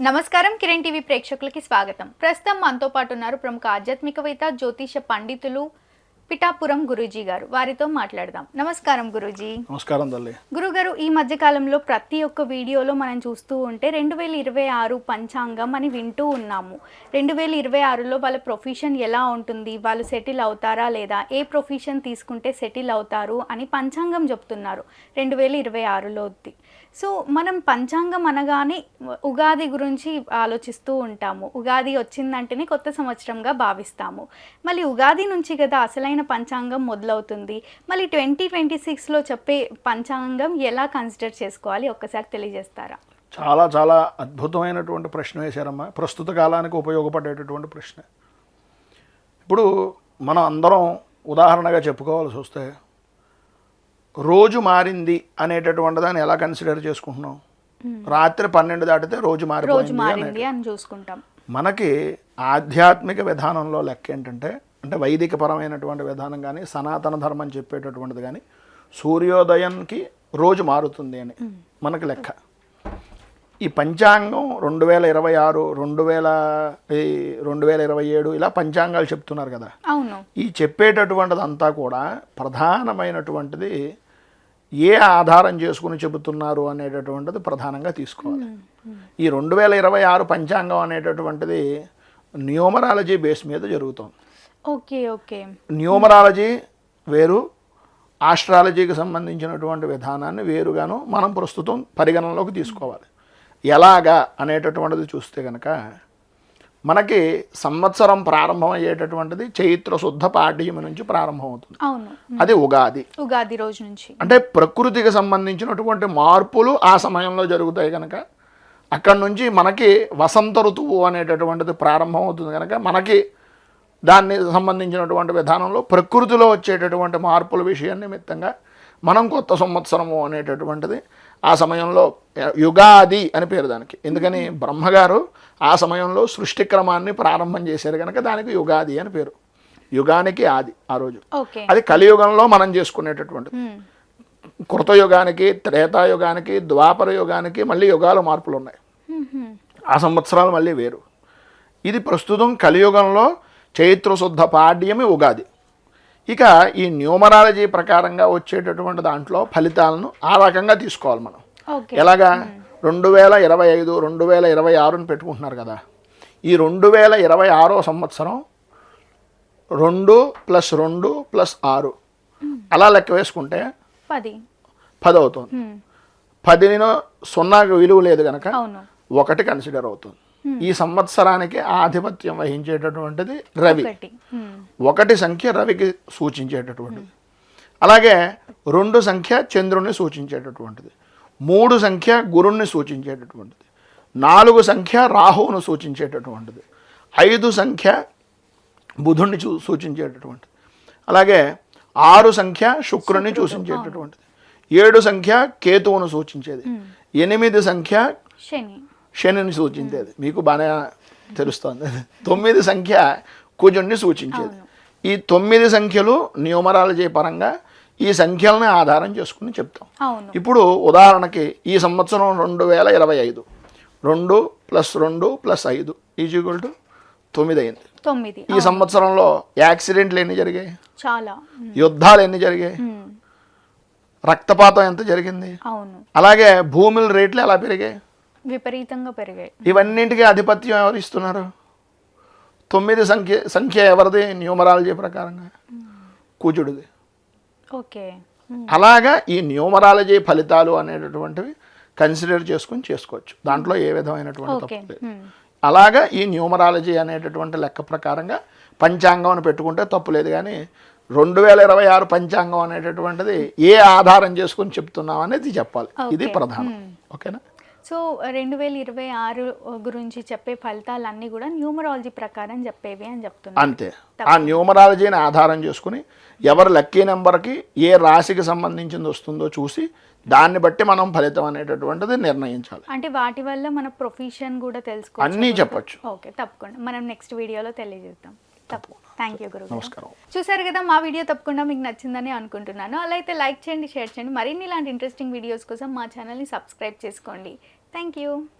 నమస్కారం కిరణ్ టీవీ ప్రేక్షకులకి స్వాగతం. ప్రస్తుతం మనతో పాటు ఉన్నారు ప్రముఖ ఆధ్యాత్మికవేత్త జ్యోతిష పండితులు పిఠాపురం గురూజీ గారు. వారితో మాట్లాడదాం. నమస్కారం గురూజీ. నమస్కారం తల్లి. గురుగారు ఈ మధ్య కాలంలో ప్రతి ఒక్క వీడియోలో మనం చూస్తూ ఉంటే రెండు వేల ఇరవై ఆరు పంచాంగం అని వింటూ ఉన్నాము. రెండు వేల ఇరవై ఆరులో వాళ్ళ ప్రొఫెషన్ ఎలా ఉంటుంది? వాళ్ళు సెటిల్ అవుతారా లేదా? ఏ ప్రొఫెషన్ తీసుకుంటే సెటిల్ అవుతారు అని పంచాంగం చెప్తున్నారు రెండు వేల ఇరవై ఆరులోది సో మనం పంచాంగం అనగానే ఉగాది గురించి ఆలోచిస్తూ ఉంటాము. ఉగాది వచ్చిందంటేనే కొత్త సంవత్సరంగా భావిస్తాము. మళ్ళీ ఉగాది నుంచి కదా అసలైన పంచాంగం మొదలవుతుంది. మళ్ళీ ట్వంటీ ట్వంటీ సిక్స్లో చెప్పే పంచాంగం ఎలా కన్సిడర్ చేసుకోవాలి? ఒక్కసారి తెలియజేస్తారా? చాలా చాలా అద్భుతమైనటువంటి ప్రశ్న వేశారమ్మా. ప్రస్తుత కాలానికి ఉపయోగపడేటటువంటి ప్రశ్న. ఇప్పుడు మనం అందరం ఉదాహరణగా చెప్పుకోవాల్సి వస్తే రోజు మారింది అనేటటువంటి దాన్ని ఎలా కన్సిడర్ చేసుకుంటున్నాం? రాత్రి పన్నెండు దాటితే రోజు మారిపోయింది మారింది అని చూసుకుంటాం. మనకి ఆధ్యాత్మిక విధానంలో లెక్క ఏంటంటే అంటే వైదిక పరమైనటువంటి విధానం కానీ సనాతన ధర్మం చెప్పేటటువంటిది కానీ సూర్యోదయానికి రోజు మారుతుంది అని మనకి లెక్క. ఈ పంచాంగం రెండు వేల ఇరవై ఆరు రెండు వేల రెండు వేల ఇరవై ఏడు ఇలా పంచాంగాలు చెప్తున్నారు కదా. అవును. ఈ చెప్పేటటువంటిదంతా కూడా ప్రధానమైనటువంటిది ఏ ఆధారం చేసుకుని చెబుతున్నారు అనేటటువంటిది ప్రధానంగా తీసుకోవాలి. ఈ రెండు వేల ఇరవై ఆరు పంచాంగం అనేటటువంటిది న్యూమరాలజీ బేస్ మీద జరుగుతుంది. Okay okay. న్యూమరాలజీ వేరు ఆస్ట్రాలజీకి సంబంధించినటువంటి విధానాన్ని వేరుగాను మనం ప్రస్తుతం పరిగణనలోకి తీసుకోవాలి. ఎలాగా అనేటటువంటిది చూస్తే కనుక మనకి సంవత్సరం ప్రారంభం అయ్యేటటువంటిది చైత్ర శుద్ధ పాడ్యమి నుంచి ప్రారంభం అవుతుంది అవును. అది ఉగాది. ఉగాది రోజు నుంచి. అంటే ప్రకృతికి సంబంధించినటువంటి మార్పులు ఆ సమయంలో జరుగుతాయి కనుక అక్కడి నుంచి మనకి వసంత ఋతువు అనేటటువంటిది ప్రారంభం అవుతుంది కనుక మనకి దాన్ని సంబంధించినటువంటి విధానంలో ప్రకృతిలో వచ్చేటటువంటి మార్పుల విషయం నిమిత్తంగా మనం కొత్త సంవత్సరము అనేటటువంటిది ఆ సమయంలో యుగాది అని పేరు దానికి. ఎందుకని బ్రహ్మగారు ఆ సమయంలో సృష్టి క్రమాన్ని ప్రారంభం చేశారు కనుక దానికి యుగాది అని పేరు. యుగానికి ఆది ఆ రోజు. అది కలియుగంలో మనం చేసుకునేటటువంటిది. కృతయుగానికి త్రేతాయుగానికి ద్వాపర యుగానికి మళ్ళీ యుగాల మార్పులు ఉన్నాయి. ఆ సంవత్సరాలు మళ్ళీ వేరు. ఇది ప్రస్తుతం కలియుగంలో చైత్ర శుద్ధ పాడ్యమి ఉగాది. ఇక ఈ న్యూమరాలజీ ప్రకారంగా వచ్చేటటువంటి దాంట్లో ఫలితాలను ఆ రకంగా తీసుకోవాలి మనం. ఎలాగా? రెండు వేల ఇరవై ఐదు రెండు వేల ఇరవై ఆరుని పెట్టుకుంటున్నారు కదా. ఈ రెండు వేల ఇరవై ఆరో సంవత్సరం రెండు ప్లస్ రెండు ప్లస్ ఆరు. అలా లెక్క వేసుకుంటే పది. పది అవుతుంది. పదిలో సున్నాకి విలువ లేదు కనుక ఒకటి కన్సిడర్ అవుతుంది. ఈ సంవత్సరానికి ఆధిపత్యం వహించేటటువంటిది రవి. ఒకటి. హ్మ్. ఒకటి సంఖ్య రవికి సూచించేటటువంటిది. అలాగే రెండు సంఖ్య చంద్రుని సూచించేటటువంటిది. మూడు సంఖ్య గురుణ్ణి సూచించేటటువంటిది. నాలుగు సంఖ్య రాహువును సూచించేటటువంటిది. ఐదు సంఖ్య బుధుణ్ణి చూ సూచించేటటువంటిది. అలాగే ఆరు సంఖ్య శుక్రుని సూచించేటటువంటిది ఏడు సంఖ్య కేతువును సూచించేది. ఎనిమిది సంఖ్య శనిని సూచించేది. మీకు బాగా తెలుస్తుంది. తొమ్మిది సంఖ్య కుజుణ్ణి సూచించేది. ఈ తొమ్మిది సంఖ్యలు న్యూమరాలజీ పరంగా ఈ సంఖ్యలని ఆధారం చేసుకుని చెప్తాం. ఇప్పుడు ఉదాహరణకి ఈ సంవత్సరం రెండు వేల ఇరవై ఐదు. రెండు ప్లస్ రెండు ప్లస్ ఐదు ఈజ్వల్ టు తొమ్మిది అయింది. తొమ్మిది. ఈ సంవత్సరంలో యాక్సిడెంట్లు ఎన్ని జరిగాయి? చాలా. యుద్ధాలు ఎన్ని జరిగాయి. రక్తపాతం ఎంత జరిగింది? అలాగే భూముల రేట్లు ఎలా పెరిగాయి? విపరీతంగా పెరిగాయి. ఇవన్నింటికి ఆధిపత్యం ఎవరు ఇస్తున్నారు? తొమ్మిది సంఖ్య సంఖ్య ఎవరిది? న్యూమరాలజీ ప్రకారంగా. కుజుడిది. ఓకే. అలాగా ఈ న్యూమరాలజీ ఫలితాలు అనేటటువంటివి కన్సిడర్ చేసుకుని చేసుకోవచ్చు. దాంట్లో ఏ విధమైనటువంటి తప్పు లేదు. అలాగా ఈ న్యూమరాలజీ అనేటటువంటి లెక్క ప్రకారంగా పంచాంగం పెట్టుకుంటే తప్పు లేదు కానీ రెండు వేల ఇరవై ఆరు పంచాంగం అనేటటువంటిది ఏ ఆధారం చేసుకుని చెప్తున్నాం అనేది చెప్పాలి. ఇది. ప్రధానం. ఓకేనా? సో రెండు వేల ఇరవై ఆరు గురించి చెప్పే ఫలితాలన్నీ కూడా న్యూమరాలజీ ప్రకారం చెప్పేవి అని చెప్తున్నారు. అంతే. ఆ న్యూమరాలజీని ఆధారం చేసుకుని ఎవరు లక్కీ నెంబర్కి ఏ రాశికి సంబంధించింది వస్తుందో చూసి దాన్ని బట్టి మనం ఫలితం అనేటటువంటిది నిర్ణయించాలి. అంటే వాటి వల్ల మన ప్రొఫెషన్ కూడా తెలుసుకోవచ్చు. అన్నీ చెప్పొచ్చు. ఓకే తప్పకుండా. మనం నెక్స్ట్ వీడియోలో తెలియజేద్దాం. తప్పు థ్యాంక్ యూ గురు నమస్కారం. చూసారు కదా మా వీడియో తప్పకుండా మీకు నచ్చిందని అనుకుంటున్నాను. అలా అయితే లైక్ చేయండి షేర్ చేయండి. మరిన్ని ఇలాంటి ఇంట్రెస్టింగ్ వీడియోస్ కోసం మా ఛానల్ని సబ్స్క్రైబ్ చేసుకోండి. Thank you